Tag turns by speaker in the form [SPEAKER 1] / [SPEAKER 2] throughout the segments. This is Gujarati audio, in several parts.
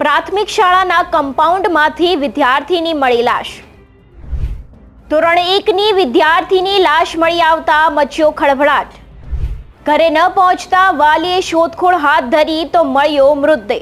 [SPEAKER 1] પ્રાથમિક શાળાના કમ્પાઉન્ડમાંથી વિદ્યાર્થીની મળી લાશ. ધોરણ એકની વિદ્યાર્થીની લાશ મળી આવતા મચ્યો ખળભળાટ. ઘરે ન પહોંચતા વાલીએ શોધખોળ હાથ ધરી તો મળ્યો મૃતદેહ.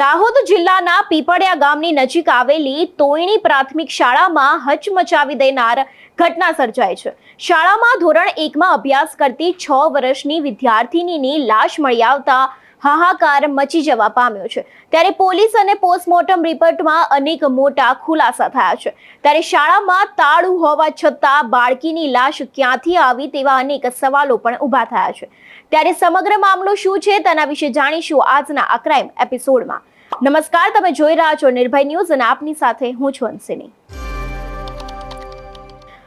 [SPEAKER 1] દાહોદ જિલ્લાના પીપળિયા ગામની નજીક આવેલી તોયણી પ્રાથમિક શાળામાં હચમચાવી દેનાર ઘટના સર્જાય છે. શાળામાં ધોરણ એકમાં અભ્યાસ કરતી છ વર્ષની વિદ્યાર્થીનીની લાશ મળી આવતા હાહાકાર મચી જવા પામ્યો છે. ત્યારે પોલીસ અને પોસ્ટમોર્ટમ રિપોર્ટમાં અનેક મોટા ખુલાસા થયા છે. ત્યારે શાળામાં તાળું હોવા છતાં બાળકીની લાશ ક્યાંથી આવી તેવા અનેક સવાલો પણ ઊભા થયા છે. ત્યારે સમગ્ર મામલો શું છે તેના વિશે જાણીશું આજના આ ક્રાઇમ એપિસોડમાં. નમસ્કાર, તમે જોઈ રહ્યા છો નિર્ભય ન્યૂઝ અને આપની સાથે હું છું અંશિની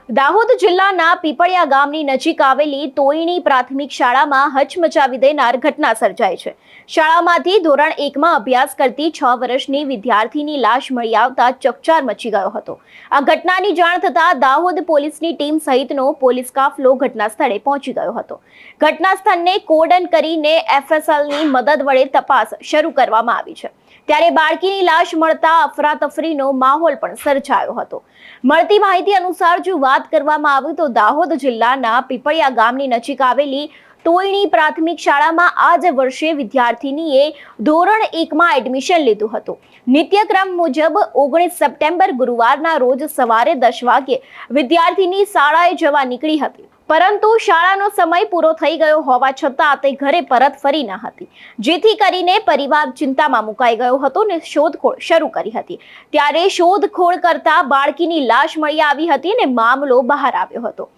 [SPEAKER 1] દાહોદ જિલ્લાના પીપળિયા ગામની નજીક આવેલી તોયણી પ્રાથમિક શાળામાં હચમચાવી દેનાર ઘટના સર્જાઈ છે. શાળામાંથી ધોરણ એકમાં અભ્યાસ કરતી છ વર્ષની વિદ્યાર્થીની લાશ મળી આવતા ચકચાર મચી ગયો હતો. આ ઘટનાની જાણ થતાં દાહોદ પોલીસની ટીમ સહિતનો પોલીસ કાફલો ઘટના સ્થળે પહોંચી ગયો હતો. ઘટના સ્થળને કોડન કરીને એફએસએલની મદદ વડે તપાસ શરૂ કરવામાં આવી છે. ત્યારે બાળકીની લાશ મળતા અફરાતફરીનો માહોલ પણ સર્જાયો હતો. મળતી માહિતી અનુસાર જો વાત કરવામાં આવે તો દાહોદ જિલ્લાના પીપળિયા ગામની નજીક આવેલી ટોયણી પ્રાથમિક શાળામાં આ જ વર્ષે વિદ્યાર્થીનીએ ધોરણ એકમાં એડમિશન લીધું હતું. નિત્યક્રમ મુજબ ઓગણીસ સપ્ટેમ્બર ગુરુવારના રોજ સવારે દસ વાગ્યે વિદ્યાર્થીની શાળાએ જવા નીકળી હતી. પરંતુ શાળાનો સમય પૂરો થઈ ગયો હોવા છતાં તે ઘરે પરત ફરી ન હતી. જેથી કરીને પરિવાર ચિંતામાં મુકાઈ ગયો હતો ને શોધખોળ શરૂ કરી હતી. ત્યારે શોધખોળ કરતા બાળકીની લાશ મળી આવી હતી અને મામલો બહાર આવ્યો હતો.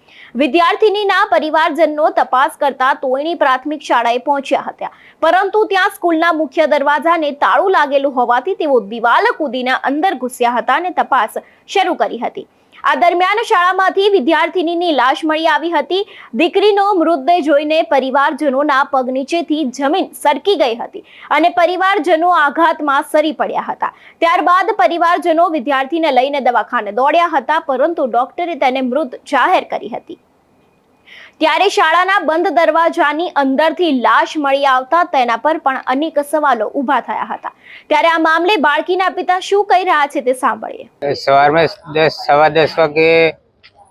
[SPEAKER 1] વિદ્યાર્થીનીના પરિવારજનો તપાસ કરતા તોયણી પ્રાથમિક શાળાએ પહોંચ્યા હતા. પરંતુ ત્યાં સ્કૂલના મુખ્ય દરવાજાને તાળું લાગેલું હોવાથી તેઓ દિવાલ કૂદીના અંદર ઘૂસ્યા હતા અને તપાસ શરૂ કરી હતી. આ દરમિયાન શાળામાંથી વિદ્યાર્થીનીની લાશ મળી આવી હતી. દીકરીનો મૃતદેહ જોઈને પરિવારજનોના પગ નીચેથી જમીન સરકી ગઈ હતી અને પરિવારજનો આઘાતમાં સરી પડ્યા હતા. ત્યારબાદ પરિવારજનો વિદ્યાર્થીને લઈને દવાખાને દોડ્યા હતા, પરંતુ ડોક્ટરે તેને મૃત જાહેર કરી હતી. ત્યારે શાળાના બંધ દરવાજાની અંદરથી લાશ મળી આવતા તેના પર પણ અનેક સવાલો ઊભા થયા હતા. ત્યારે આ મામલે બાળકીના પિતા શું કહી રહ્યા છે તે સાંભળીએ.
[SPEAKER 2] સવારમાં દસ, સવા દસ વાગે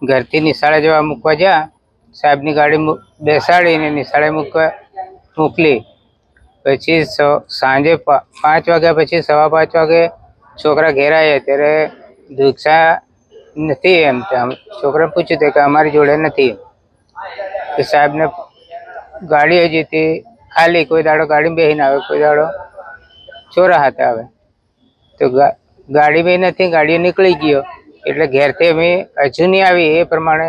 [SPEAKER 2] ઘરથી નિશાળે જવા મૂકવા જ્યાં સાહેબની ગાડી બેસાડીને નિશાળે મૂકવા મોકલી. પછી સાંજે પાંચ વાગ્યા પછી સવા પાંચ વાગે છોકરા ઘેર આવ્યા ત્યારે દીક્ષા નથી એમ. તેમ છોકરાને પૂછ્યું કે અમારી જોડે નથી તો સાહેબને ગાડી હજી હતી ખાલી, કોઈ દાડો ગાડી બેહીને આવે, કોઈ દાડો ચોરા હાથે આવે. તો ગાડી બી નથી ગાડીઓ નીકળી ગયો. એટલે ઘેરથી અમે હજુ નહીં આવી એ પ્રમાણે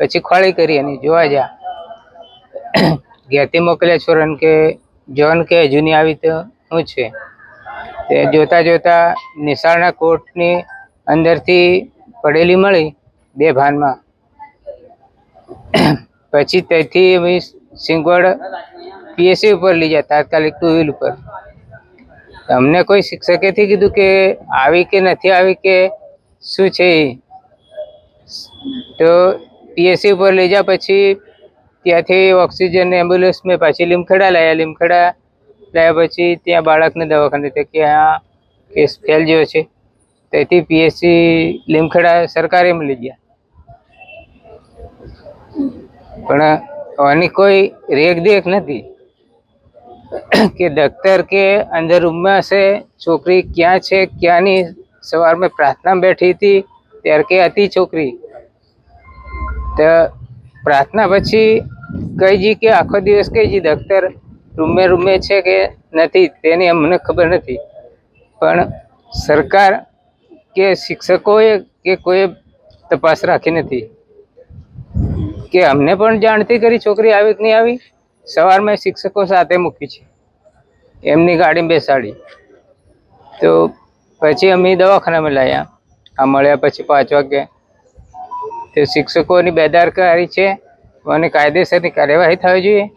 [SPEAKER 2] પછી ખોળી કરી અને જોવા જા ઘેરથી મોકલ્યા છોરન કે જોન કે હજુ નહીં આવી તો શું છે. તે જોતા જોતા નિશાળના કોર્ટની અંદરથી પડેલી મળી બે ભાનમાં. પછી ત્યાંથી અમે સિંગવડ પીએસસી ઉપર લઈ ગયા, તાત્કાલિક ટુ વ્હીલ ઉપર. અમને કોઈ શિક્ષકેથી કીધું કે આવી કે નથી આવી કે શું છે એ? તો પીએસસી ઉપર લઈ જા પછી ત્યાંથી ઓક્સિજન એમ્બ્યુલન્સ મેં પાછી લીમખેડા લાવ્યા લીમખેડા લાવ્યા પછી ત્યાં બાળકને દવાખાને તે કે હા કેસ ફેલ જેવો છે. તેથી પીએસસી લીમખેડા સરકારીમાં લઈ ગયા. પણ આની કોઈ રેખ દેખ નથી. કે દફતર કે અંદર રૂમમાં હશે, છોકરી ક્યાં છે, ક્યાંની સવારમાં પ્રાર્થના બેઠી હતી, ત્યારે કે હતી છોકરી. તો પ્રાર્થના પછી કઈ જી કે આખો દિવસ કઈ જી દફતર રૂમે રૂમે છે કે નથી, તેની અમને ખબર નથી. પણ સરકાર કે શિક્ષકોએ કે કોઈ તપાસ રાખી નથી. કે અમને પણ જાણતી કરી છોકરી આવી નહીં આવી? સવારમાં શિક્ષકો સાથે મૂકી છે. એમની ગાડી બેસાડી. તો પછી અમે દવાખાનામાં લાવ્યા આ મળ્યા પછી પાંચ વાગે. તો શિક્ષકોની બેદારકારી છે. અને કાયદેસરની કાર્યવાહી થવી જોઈએ.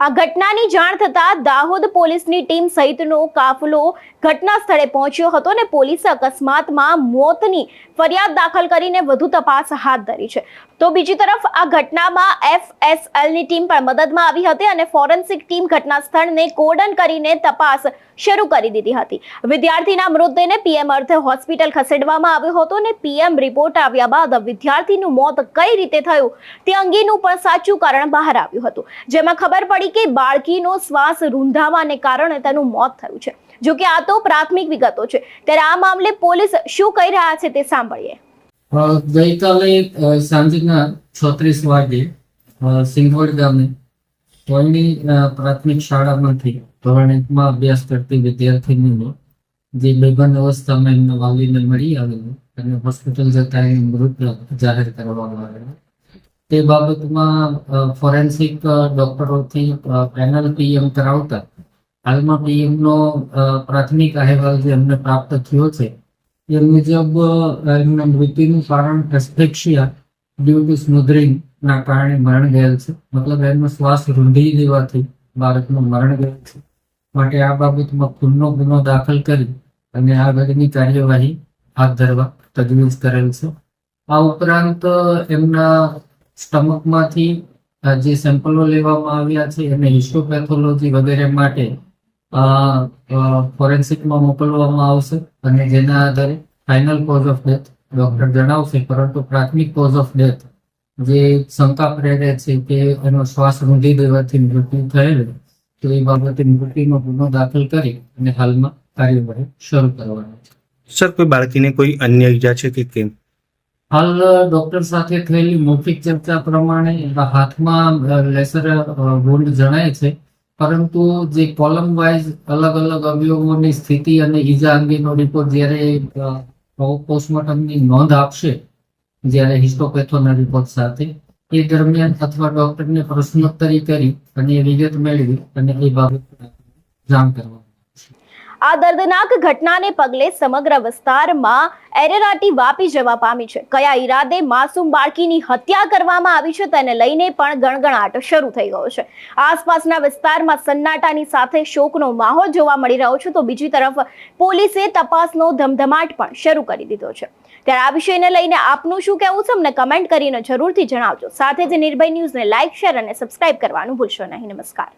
[SPEAKER 1] આ ઘટનાની જાણ થતાં દાહોદ પોલીસની ટીમ સહિતનો કાફલો ઘટના સ્થળે પહોંચ્યો હતો અને પોલીસે અકસ્માતમાં મોતની ફરિયાદ દાખલ કરીને વધુ તપાસ હાથ ધરી છે. તો બીજી તરફ આ ઘટનામાં એફએસએલની ટીમ પણ મદદમાં આવી હતી અને ફોરેન્સિક ટીમ ઘટના સ્થળને કોર્ડન કરીને તપાસ શરૂ કરી દીધી હતી. વિદ્યાર્થીના મૃતદેહને પીએમ અર્થે હોસ્પિટલ ખસેડવામાં આવ્યો હતો અને પીએમ રિપોર્ટ આવ્યા બાદ વિદ્યાર્થીનું મોત કઈ રીતે થયું તે અંગેનું પણ સાચું કારણ બહાર આવ્યું હતું. જેમાં ખબર પડી કે બાળકીનો શ્વાસ રૂંધાવાને કારણે તેનું મોત થયું છે. જોકે આ તો પ્રાથમિક વિગતો છે. ત્યારે આ મામલે પોલીસ શું કહી રહ્યા છે તે સાંભળીએ.
[SPEAKER 3] ગઈકાલે સાંજના છત્રીસ વાગે સિંગોડ ગામે કોઈની પ્રાથમિક શાળામાંથી ધોરણ એકમાં અભ્યાસ કરતી વિદ્યાર્થીનીનો જે બેભાન અવસ્થામાં એમના વાલીને મળી આવેલું અને હોસ્પિટલ જતા એ મૃત જાહેર કરવામાં આવેલું. તે બાબતમાં ફોરેન્સિક ડોક્ટરોથી પેનલ પીએમ કરાવતા. હાલમાં પીએમનો પ્રાથમિક અહેવાલ જે અમને પ્રાપ્ત થયો છે એ મુજબ એમના મૃત્યુનું કારણ એસ્ફેક્સિયા ડ્યુ ટુ સ્મુધરિંગ ના કારણે મરણ ગયેલ છે. મતલબ એમનો શ્વાસ રૂંધી દેવાથી બાળકનું મરણ ગયેલ છે. માટે આ બાબતમાં ખૂનનો ગુનો દાખલ કરી અને આગળની કાર્યવાહી હાથ ધરવા તજવીજ કરેલ છે. આ ઉપરાંત એમના સ્ટમકમાંથી જે સેમ્પલો લેવામાં આવ્યા છે, એને હિસ્ટોપેથોલોજી વગેરે માટે ફોરેન્સિકમાં મોકલવામાં આવશે અને જેના આધારે final cause of death doctor જણાવશે પરંતુ પ્રાથમિક કોઝ ઓફ ડેથ જે શંકા પ્રેરે છે કે એનો શ્વાસ રૂંધી દેવાથી મૃત્યુ થયેલ તો એ બાબતે મૃત્યુનો ગુનો દાખલ કરી અને હાલમાં કાર્યવાહી શરૂ કરવાની છે.
[SPEAKER 4] સર કોઈ બાળકીને કોઈ અન્ય ઈજા છે કે કેમ?
[SPEAKER 3] હાલ ડોક્ટર સાથે થયેલી મૌખિક ચર્ચા પ્રમાણે એના હાથમાં લેસર વોન્ડ જણાય છે. પરંતુ જે કોલમ વાઇઝ અલગ અલગ અવયવોની સ્થિતિ અને ઈજા અંગેનો રિપોર્ટ જ્યારે પોસ્ટમોર્ટમની નોંધ આપશે, જ્યારે હિસ્ટોપેથોના રિપોર્ટ સાથે, એ દરમિયાન અથવા ડોક્ટરને પ્રશ્નોત્તરી કરી અને વિગત મેળવી અને એ બાબત જાણ કરવામાં
[SPEAKER 1] આ દર્દનાક ઘટનાને પગલે સમગ્ર વિસ્તારમાં એરેરાટી વાપી જવા પામી છે. કયા ઈરાદે માસૂમ બાળકીની હત્યા કરવામાં આવી છે તેને લઈને પણ ગણગણાટ શરૂ થઈ ગયો છે. આસપાસના વિસ્તારમાં સન્નાટાની સાથે શોકનો માહોલ જોવા મળી રહ્યો છે તો બીજી તરફ પોલીસે તપાસનો ધમધમાટ પણ શરૂ કરી દીધો છે. ત્યારે આ વિષયને લઈને આપનું શું કહેવું છે? અમને કમેન્ટ કરીને જરૂરથી જણાવજો. સાથે જ નિર્ભય ન્યૂઝને લાઇક શેર અને સબસ્ક્રાઇબ કરવાનું ભૂલશો નહીં. નમસ્કાર.